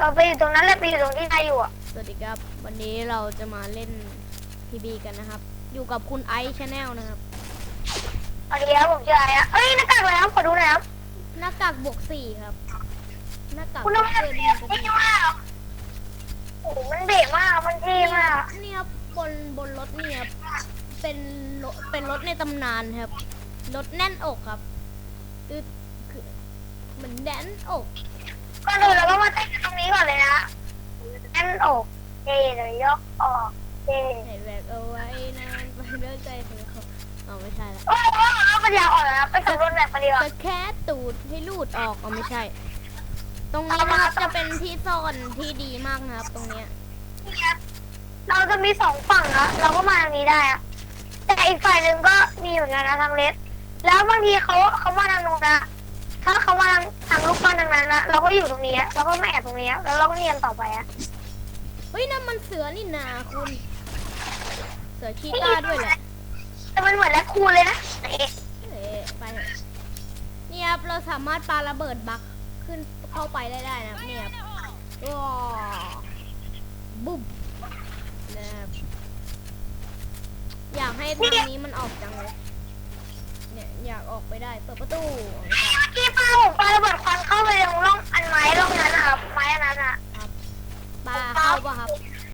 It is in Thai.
เออไปอยู่ตรงนั้นแหละไปอยู่ตรงที่นายอยู่อะสวัสดีครับ วันนี้เราจะมาเล่นพีบีกันนะครับ อยู่กับคุณไอซ์ชาแนลนะครับสวัสดีครับผมชื่ออะไรอะเอ้ยหน้ากากอะไรครับขอดูหน่อยครับหน้ากากบวกสี่ครับหน้ากากคุณบต้องวกให้เกินเบหรนึ่กงกระนี่ดิ่งมากโอ้โหมันเบรกมากมันเท่มากนี่ครับบนบนรถนี่ครับเป็นรถเป็นรถในตำนานครับรถแน่นอกครับคือคือเหมือนแน่นอก ก่อนอื่นเราก็มาเต้นกันตรงนี้ก่อนเลยนะแน่นอกเท่เลยยกออกเท่ใส่แบกเอาไว้นานไปเลิกใจเธอเขาเอาไม่ใช่ละโอ้โหเราปัญญาอ่อนแล้วนะไปสำรวจแบบมาดีกว่าจะแค่ตูดให้ลูดออกเอาไม่ใช่ ตรงนี้นะครับจะเป็นที่ซ่อนที่ดีมากนะครับ ตรงเนี้ยเราจะมีสองฝั่งนะเราก็มาทางนี้ได้อะแต่อีกฝ่ายหนึ่งก็มีเหมือนกันนะทางเลสแล้วบางทีเขาเขามาทางนู้นนะถ้าเขามาทาง ทางลูกบ้านทางนั้นนะเราก็อยู่ตรงนี้อะเราก็ไม่แอบตรงนี้อะแล้วเราก็เนียนต่อไปอะเฮ้ยนั่นมันเสือนี่นาคุณ เสือชีต้าด้วยแหละแต่มันเหมือนแรคคูนเลยนะเอ๊ะเอ๊ะไปเถอะเนี่ยครับเราสามารถปาระเบิดบักขึ้นเข้าไปได้ได้นะครับเนี่ยครับว้าวบุ๊บนะครับอยากให้ทางนี้มันออกจังเลยเนี่ยอยากออกไปได้เปิดประตูออกไม่ได้เมื่อกี้